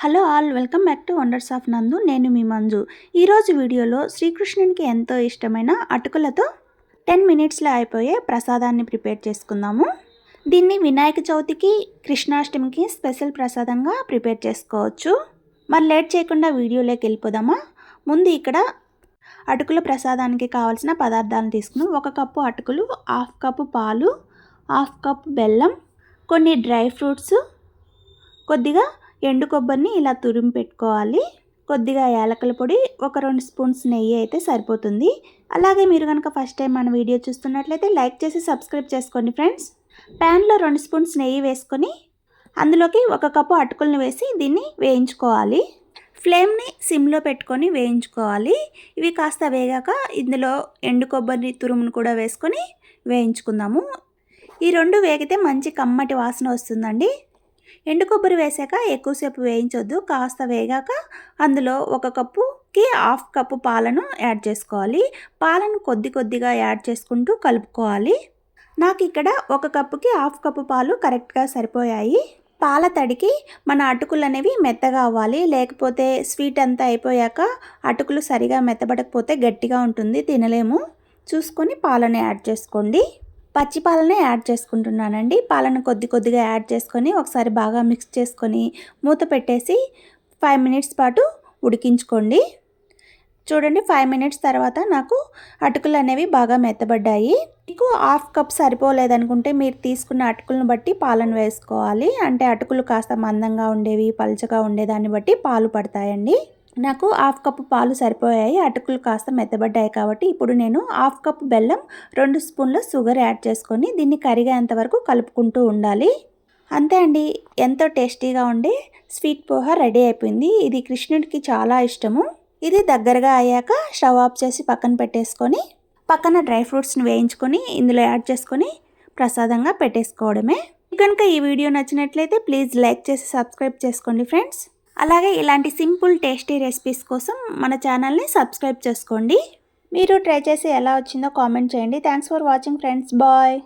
Hello all welcome back to wonders of Nandu. నేను మీ మంజు. ఈరోజు వీడియోలో శ్రీకృష్ణునికి ఎంతో ఇష్టమైన అటుకులతో టెన్ మినిట్స్లో అయిపోయే ప్రసాదాన్ని ప్రిపేర్ చేసుకుందాము. దీన్ని వినాయక చవితికి కృష్ణాష్టమికి స్పెషల్ ప్రసాదంగా ప్రిపేర్ చేసుకోవచ్చు. మరి లేట్ చేయకుండా వీడియోలోకి వెళ్ళిపోదామా? ముందు ఇక్కడ అటుకుల ప్రసాదానికి కావాల్సిన పదార్థాలను తీసుకుని ఒక కప్పు అటుకులు హాఫ్ కప్పు పాలు హాఫ్ కప్ బెల్లం కొన్ని డ్రై ఫ్రూట్స్ కొద్దిగా ఎండు కొబ్బరిని ఇలా తురిమి పెట్టుకోవాలి. కొద్దిగా యాలకుల పొడి ఒక రెండు స్పూన్స్ నెయ్యి అయితే సరిపోతుంది. అలాగే మీరు కనుక ఫస్ట్ టైం మన వీడియో చూస్తున్నట్లయితే లైక్ చేసి సబ్స్క్రైబ్ చేసుకోండి ఫ్రెండ్స్. ప్యాన్లో రెండు స్పూన్స్ నెయ్యి వేసుకొని అందులోకి ఒక కప్పు అటుకులను వేసి దీన్ని వేయించుకోవాలి. ఫ్లేమ్ని సిమ్లో పెట్టుకొని వేయించుకోవాలి. ఇవి కాస్త వేగాక ఇందులో ఎండు కొబ్బరి తురుమును కూడా వేసుకొని వేయించుకుందాము. ఈ రెండు వేగితే మంచి కమ్మటి వాసన వస్తుందండి. ఎండు కొబ్బరి వేసాక ఎక్కువసేపు వేయించొద్దు కాస్త వేగాక అందులో ఒక కప్పుకి హాఫ్ కప్పు పాలను యాడ్ చేసుకోవాలి. పాలను కొద్ది కొద్దిగా యాడ్ చేసుకుంటూ కలుపుకోవాలి. నాకు ఇక్కడ ఒక కప్పుకి హాఫ్ కప్పు పాలు కరెక్ట్గా సరిపోయాయి. పాల తడికి మన అటుకులు అనేవి మెత్తగా అవ్వాలి. లేకపోతే స్వీట్ అంతా అయిపోయాక అటుకులు సరిగా మెత్తబడకపోతే గట్టిగా ఉంటుంది తినలేము. చూసుకొని పాలను యాడ్ చేసుకోండి. పచ్చి పాలనే యాడ్ చేసుకుంటున్నానండి. పాలను కొద్ది కొద్దిగా యాడ్ చేసుకొని ఒకసారి బాగా మిక్స్ చేసుకొని మూత పెట్టేసి ఫైవ్ మినిట్స్ పాటు ఉడికించుకోండి. చూడండి ఫైవ్ మినిట్స్ తర్వాత నాకు అటుకులు అనేవి బాగా మెత్తబడ్డాయి. మీకు హాఫ్ కప్ సరిపోలేదనుకుంటే మీరు తీసుకున్న అటుకులను బట్టి పాలను వేసుకోవాలి. అంటే అటుకులు కాస్త మందంగా ఉండేవి పలుచగా ఉండేదాన్ని బట్టి పాలు పడతాయండి. నాకు హాఫ్ కప్పు పాలు సరిపోయాయి అటుకులు కాస్త మెత్తబడ్డాయి కాబట్టి ఇప్పుడు నేను హాఫ్ కప్ బెల్లం రెండు స్పూన్ల షుగర్ యాడ్ చేసుకొని దీన్ని కరిగేంత వరకు కలుపుకుంటూ ఉండాలి. అంతే అండి. ఎంతో టేస్టీగా ఉండే స్వీట్ పోహ రెడీ అయిపోయింది. ఇది కృష్ణుడికి చాలా ఇష్టము. ఇది దగ్గరగా అయ్యాక స్టవ్ ఆఫ్ చేసి పక్కన పెట్టేసుకొని పక్కన డ్రై ఫ్రూట్స్ని వేయించుకొని ఇందులో యాడ్ చేసుకొని ప్రసాదంగా పెట్టేసుకోవడమే. కనుక ఈ వీడియో నచ్చినట్లయితే ప్లీజ్ లైక్ చేసి సబ్స్క్రైబ్ చేసుకోండి ఫ్రెండ్స్. అలాగే ఇలాంటి సింపుల్ టేస్టీ రెసిపీస్ కోసం మన ఛానల్ని సబ్స్క్రైబ్ చేసుకోండి. మీరు ట్రై చేసి ఎలా వచ్చిందో కామెంట్ చేయండి. Thanks for watching friends bye